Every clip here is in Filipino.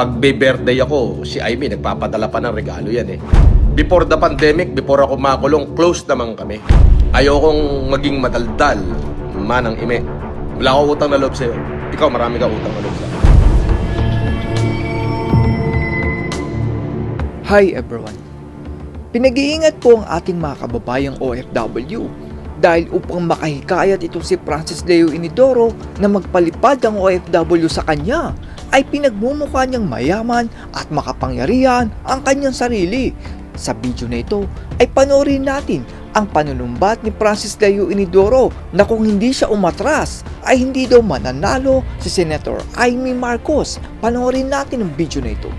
Pag may birthday ako, si Amy nagpapadala pa ng regalo yan eh. Before the pandemic, before ako makulong, close naman kami. Ayokong maging madaldal, manang ime. Wala akong utang na loob sa'yo. Ikaw, marami ka utang na loob sa'yo. Hi everyone! Pinag-iingat po ang ating mga kababayang OFW dahil upang makahikayat itong si Francis Leo Inidoro na magpalipad ang OFW sa kanya ay pinagmumukha niyang mayaman at makapangyarihan ang kanyang sarili. Sa video na ito ay panoorin natin ang panunumbat ni Francis Leo Inidoro na kung hindi siya umatras ay hindi daw mananalo si Senator Amy Marcos. Panoorin natin ang video na ito.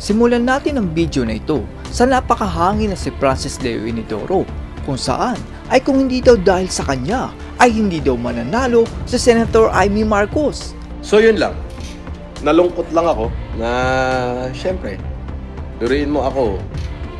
Simulan natin ang video na ito sa napakahangin na si Francis Leo Inidoro kung saan ay kung hindi daw dahil sa kanya ay hindi daw mananalo si Senator Amy Marcos. So yun lang. Nalungkot lang ako na syempre, duruin mo ako,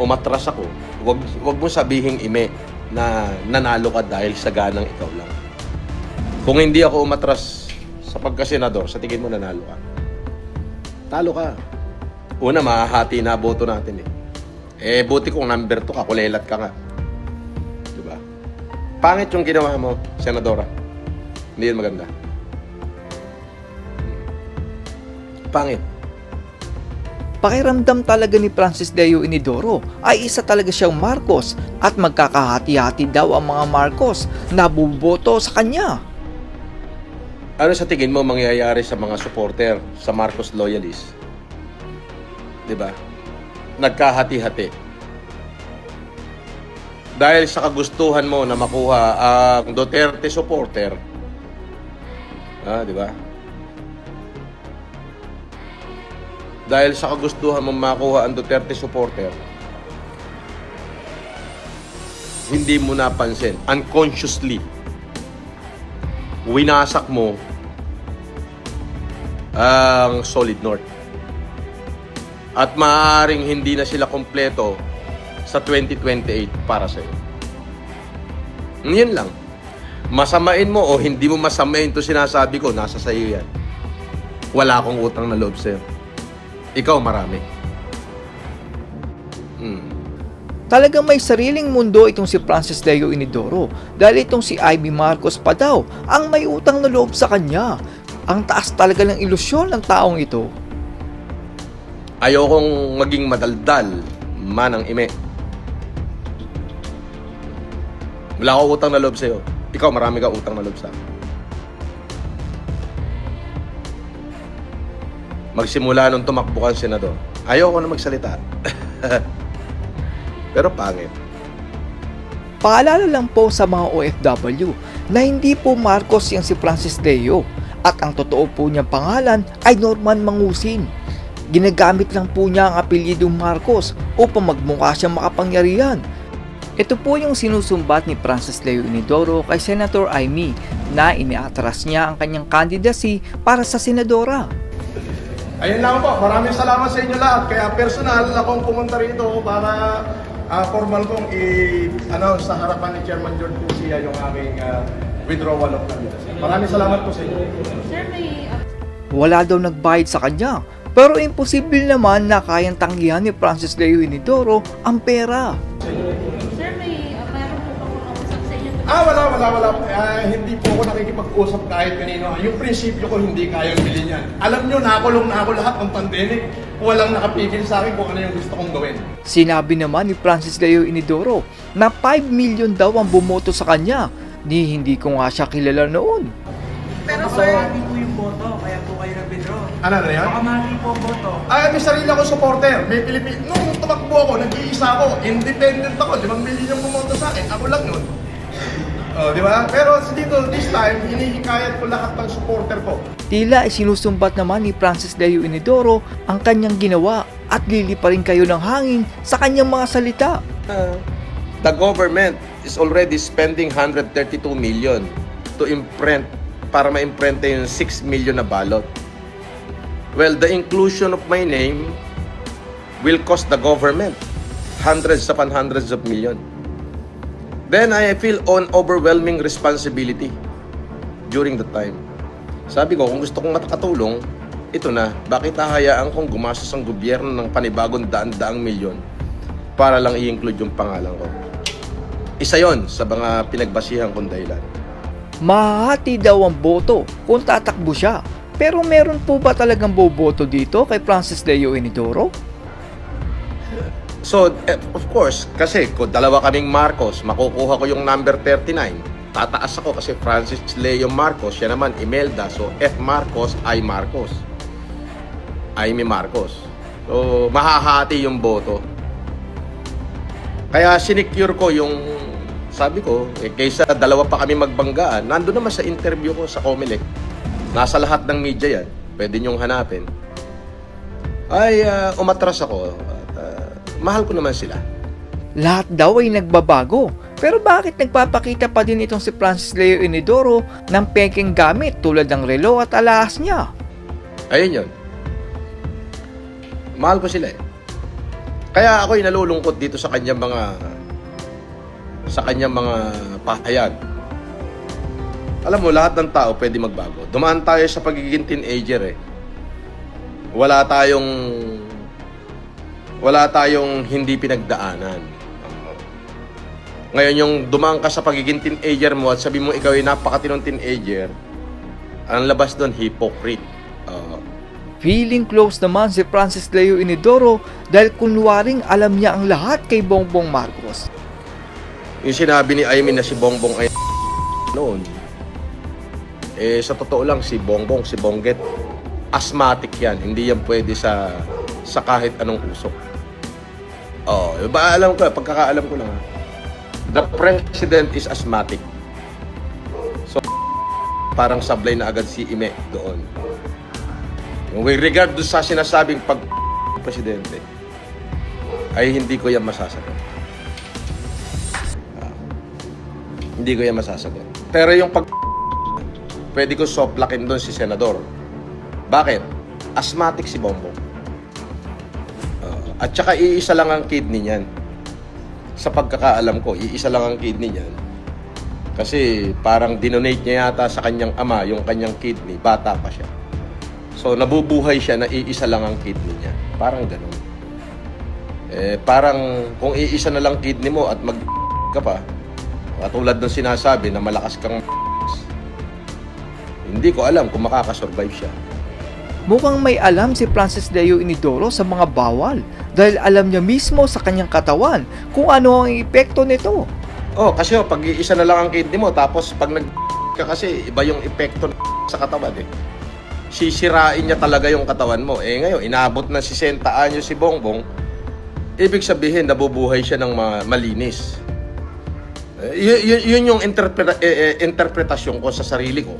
umatras ako, wag, wag mo sabihing ime na nanalo ka dahil sa ganang ikaw lang. Kung hindi ako umatras sa pagkasenador, sa tingin mo nanalo ka. Talo ka. Una, mahahati na boto natin eh. Eh, buti kung number 2 ka, kulelat ka nga. Diba? Pangit yung ginawa mo, Senadora. Hindi yun maganda. Pangit. Pakiramdam talaga ni Francis Leo Inidoro ay isa talaga siyang Marcos at magkakahati-hati daw ang mga Marcos na buboto sa kanya. Ano sa tingin mo mangyayari sa mga supporter, sa Marcos loyalists? 'Di ba? Nagkahati-hati. Dahil sa kagustuhan mo na makuha ang Duterte supporter, ah, 'di ba? Dahil sa kagustuhan mo makuha ang Duterte supporter, hindi mo napansin, unconsciously, winasak mo ang Solid North. At maaaring hindi na sila kompleto sa 2028 para sa'yo. Yun lang. Masamain mo o hindi mo masamain to sinasabi ko, nasa sa'yo yan. Wala akong utang na loob sa'yo. Ikaw marami. Hmm. Talagang may sariling mundo itong si Francis Leo Inidoro dahil itong si Ivy Marcos pa daw ang may utang na loob sa kanya. Ang taas talaga ng ilusyon ng taong ito. Ayokong maging madaldal, manang ime. Wala akong utang na loob sa'yo. Ikaw, marami kang utang na loob sa akin. Magsimula nung tumakbo kang senador, ayoko na magsalita. Pero pangit. Paalala lang po sa mga OFW na hindi po Marcos yung si Francis Leo at ang totoo po niyang pangalan ay Norman Mangusin. Ginagamit lang po niya ang apelyidong Marcos upang magmukha siyang makapangyarihan. Ito po yung sinusumbat ni Francis Leo Inidoro kay Senator Amy na iniatras niya ang kanyang candidacy para sa senadora. Ayun lang po, maraming salamat sa inyo lahat. Kaya personal akong pumunta rito para ah, formal kong i-announce sa harapan ni Chairman George Pusia yung aming ah, withdrawal of candidacy. Maraming salamat po sa inyo. Sir, may uh, Wala daw nagbayad sa kanya pero imposible naman na kayang tanggihan ni Francis Leo Inidoro ang pera. sir, may uh, meron po ba kausap sa inyo? Ah, wala, wala, wala. Ah, hindi po ako nakikipag-usap kahit kanino. Yung prinsipyo ko hindi kayang bilhin yan. Alam nyo, nakulong na ako lahat ng pandemic. Walang nakapigil sa akin kung ano yung gusto kong gawin. Sinabi naman ni Francis Leo Inidoro na 5 million daw ang bumoto sa kanya. Ni hindi ko nga siya kilala noon. Pero sir, hindi po yung boto, kaya po kayo nag-withdraw. Ano na yan? Baka mali po ang boto. Ah, may sarili ako supporter. May Pilipin. Nung tumakbo ako, nag-iisa ako. Independent ako. Limang milyon yung bumoto sa akin. Ako lang yun. Oh, di ba? Pero dito, this time, hinihikayat ko lahat ng supporter ko. Tila isinusumbat naman ni Francis Leo Inidoro ang kanyang ginawa at lili pa rin kayo ng hangin sa kanyang mga salita. Uh, the government is already spending 132 million to imprint para ma-imprenta yung 6 million na ballot. Well, the inclusion of my name will cost the government hundreds upon hundreds of million. Then I feel on overwhelming responsibility during the time. Sabi ko, kung gusto kong makatulong, ito na, bakit hahayaan kong gumastos ang gobyerno ng panibagong daan-daang milyon para lang i-include yung pangalan ko? Isa yon sa mga pinagbasihan kong dahilan. Mahahati daw ang boto kung tatakbo siya. Pero meron po ba talagang boboto dito kay Francis Leo Inidoro? So, eh, of course, kasi kung dalawa kaming Marcos, makukuha ko yung number 39. Tataas ako kasi Francis Leo Marcos, siya naman Imelda. So, F Marcos, I Marcos. Amy Marcos. So, mahahati yung boto. Kaya sinecure ko yung, sabi ko, eh, kaysa dalawa pa kami magbanggaan, nandun naman sa interview ko sa Comelec. Nasa lahat ng media yan. Pwede niyong hanapin. Ay, ah, umatras ako. Ah, mahal ko naman sila. Lahat daw ay nagbabago. Pero bakit nagpapakita pa din itong si Francis Leo Inidoro ng peking gamit tulad ng relo at alahas niya? Ayun yun. Mahal ko sila eh. Kaya ako'y nalulungkot dito sa kanyang mga sa kanyang mga pahayag. Alam mo, lahat ng tao pwede magbago. Dumaan tayo sa pagiging teenager eh. Wala tayong wala tayong hindi pinagdaanan. Ngayon, yung dumaan ka sa pagiging teenager mo at sabi mo ikaw ay napakatinong teenager, ang labas doon, hypocrite. Oo. Feeling close naman si Francis Leo Inidoro dahil kunwaring alam niya ang lahat kay Bongbong Marcos. yung sinabi ni Aymin na si Bongbong ay noon, eh sa totoo lang si Bongbong, si Bongget, asthmatic yan. Hindi yan pwede sa sa kahit anong usok. Oh, ba alam ko, pagkakaalam ko lang. The president is asthmatic. So, parang sablay na agad si Ime doon. With regard sa sinasabing pag presidente, ay hindi ko yan masasagot. Hindi ko yan masasagot. Pero yung pag pwede ko soplakin doon si Senador. Bakit? Asthmatic si Bongbong. At saka iisa lang ang kidney niyan. Sa pagkakaalam ko, iisa lang ang kidney niyan. Kasi parang dinonate niya yata sa kanyang ama yung kanyang kidney. Bata pa siya. So nabubuhay siya na iisa lang ang kidney niya. Parang ganun. Eh, parang kung iisa na lang kidney mo at mag ka pa, katulad ng sinasabi na malakas kang hindi ko alam kung makakasurvive siya. Mukhang may alam si Francis Leo Inidoro sa mga bawal dahil alam niya mismo sa kanyang katawan kung ano ang epekto nito. Oh, kasi oh, pag iisa na lang ang kidney mo, tapos pag nag ka kasi, iba yung epekto sa katawan eh. Sisirain niya talaga yung katawan mo. Eh ngayon, inabot na 60 anyo si Bongbong, ibig sabihin, nabubuhay siya ng ma- malinis. Eh, y- y- yun yung interpreta- eh, eh, interpretasyon ko sa sarili ko.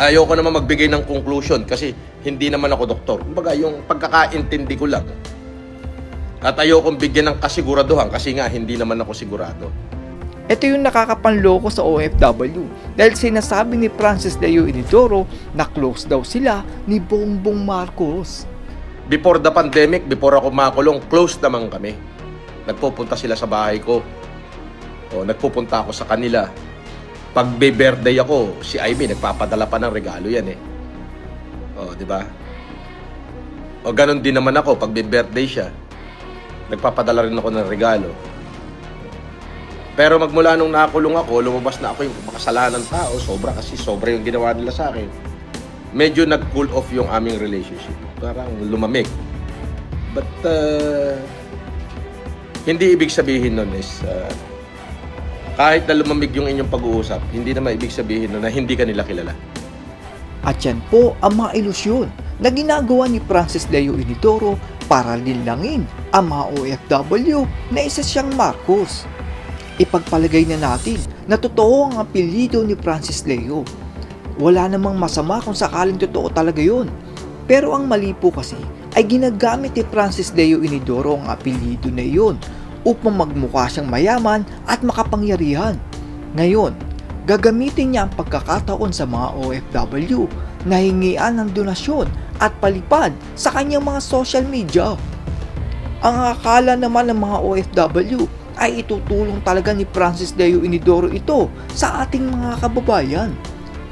Ayoko naman magbigay ng conclusion kasi hindi naman ako doktor. Kumbaga, yung pagkakaintindi ko lang. At ayokong bigyan ng kasiguraduhan kasi nga hindi naman ako sigurado. Ito yung nakakapanloko sa OFW dahil sinasabi ni Francis Leo Inidoro na close daw sila ni Bongbong Marcos. Before the pandemic, before ako makulong, close naman kami. Nagpupunta sila sa bahay ko. O, nagpupunta ako sa kanila. Pag may birthday ako, si Amy nagpapadala pa ng regalo yan eh. O, di ba? O, ganun din naman ako pag may birthday siya. Nagpapadala rin ako ng regalo. Pero magmula nung nakulong ako, lumabas na ako yung makasalanan tao. Sobra kasi sobra yung ginawa nila sa akin. Medyo nag-cool off yung aming relationship. Parang lumamig. But, uh, hindi ibig sabihin nun is, uh, kahit na lumamig yung inyong pag-uusap, hindi naman ibig sabihin na hindi ka nila kilala. At yan po ang mga ilusyon na ginagawa ni Francis Leo Inidoro para linlangin ang mga OFW na isa siyang Marcos. Ipagpalagay na natin na totoo ang apelido ni Francis Leo. Wala namang masama kung sakaling totoo talaga yun. Pero ang mali po kasi ay ginagamit ni Francis Leo Inidoro ang apelido na iyon upang magmukha siyang mayaman at makapangyarihan. Ngayon, gagamitin niya ang pagkakataon sa mga OFW na hingian ng donasyon at palipad sa kanyang mga social media. Ang akala naman ng mga OFW ay itutulong talaga ni Francis Leo Inidoro ito sa ating mga kababayan.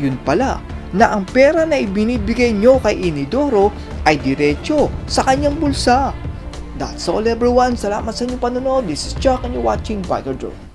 Yun pala na ang pera na ibinibigay nyo kay Inidoro ay diretso sa kanyang bulsa. That's all everyone. Salamat sa inyong panonood. This is Chuck and you're watching Vital Drone.